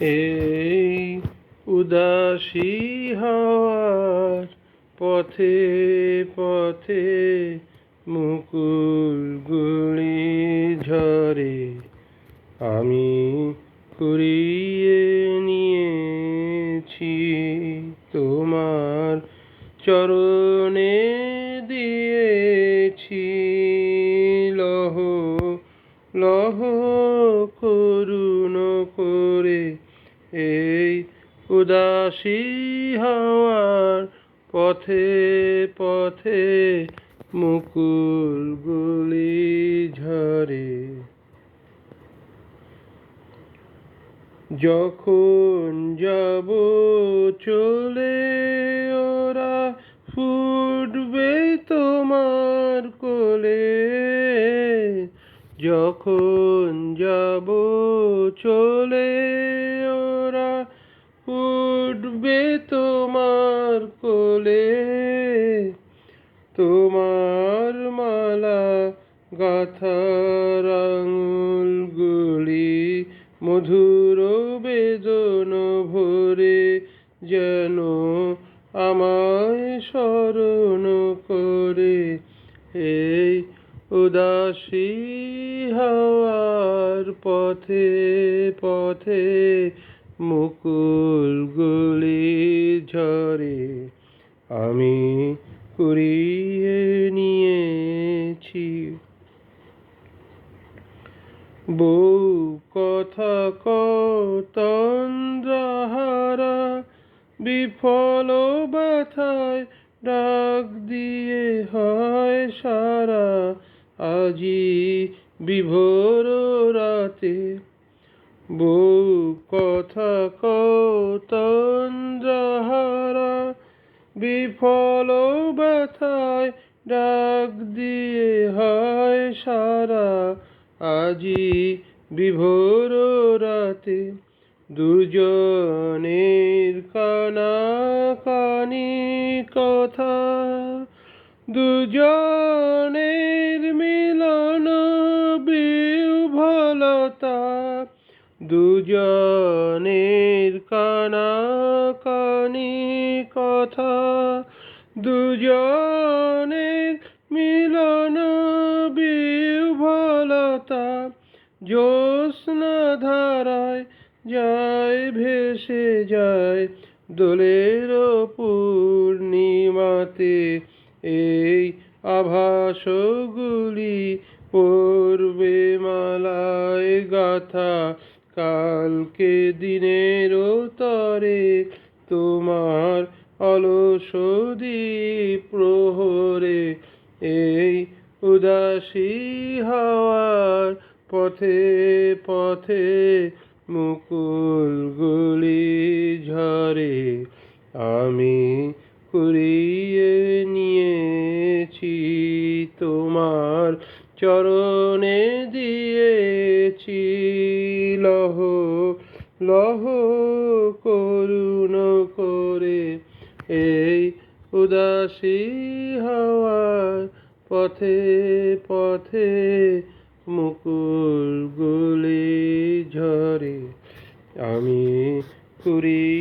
এই উদাসী হওয়ার পথে পথে মুকুল মুকুলগুলি ঝরে, আমি কুড়িয়ে নিয়েছি তোমার চরণে দিয়েছি। লহ লহ, করুণ করে এই উদাসী হওয়ার পথে পথে মুকুলগুলি ঝরে। যখন যাব চলে ওরা ফুটবে তোমার কোলে। যখন যাব চলে ফুটবে তোমার কোলে। তোমার মালা, গাথার আঙুলগুলি মধুর বেদন ভরে যেন আমায় স্মরণ করে। এই উদাসী হওয়ার পথে পথে মুকুলগুলি ঝরে আমি কুড়িয়ে নিয়েছি। বউ কথা কতন্দ্রহারা, বিফল ব্যথায় ডাক দিয়ে হয় সারা। আজি বিভোর রাতে বউ কথা কতন্দ্রহারা বিফল ব্যথায় ডাক দিয়ে হয় সারা। আজি বিভোর রাতে দুজনের কানা কানি কথা, দুজনের মিলন বিহ্বলতা দুজনের কানা কানি কথা, দুজনের মিলন বিভলতা জ্যোৎস্না ধারায় যায়, ভেসে যায়, দোলের পূর্ণিমাতে। এই আভাসগুলি পড়বে মালায় গাথা কালকে দিনের তরে তোমার অলসদি প্রহরে এই উদাসী হওয়ার পথে পথে মুকুলগুলি ঝরে আমি কুড়িয়ে নিয়েছি তোমার চরণে দিয়েছি। লহ লহ করুণ করে। এই উদাসী হওয়ার পথে পথে মুকুল গুলি ঝরে। আমি কুড়িয়ে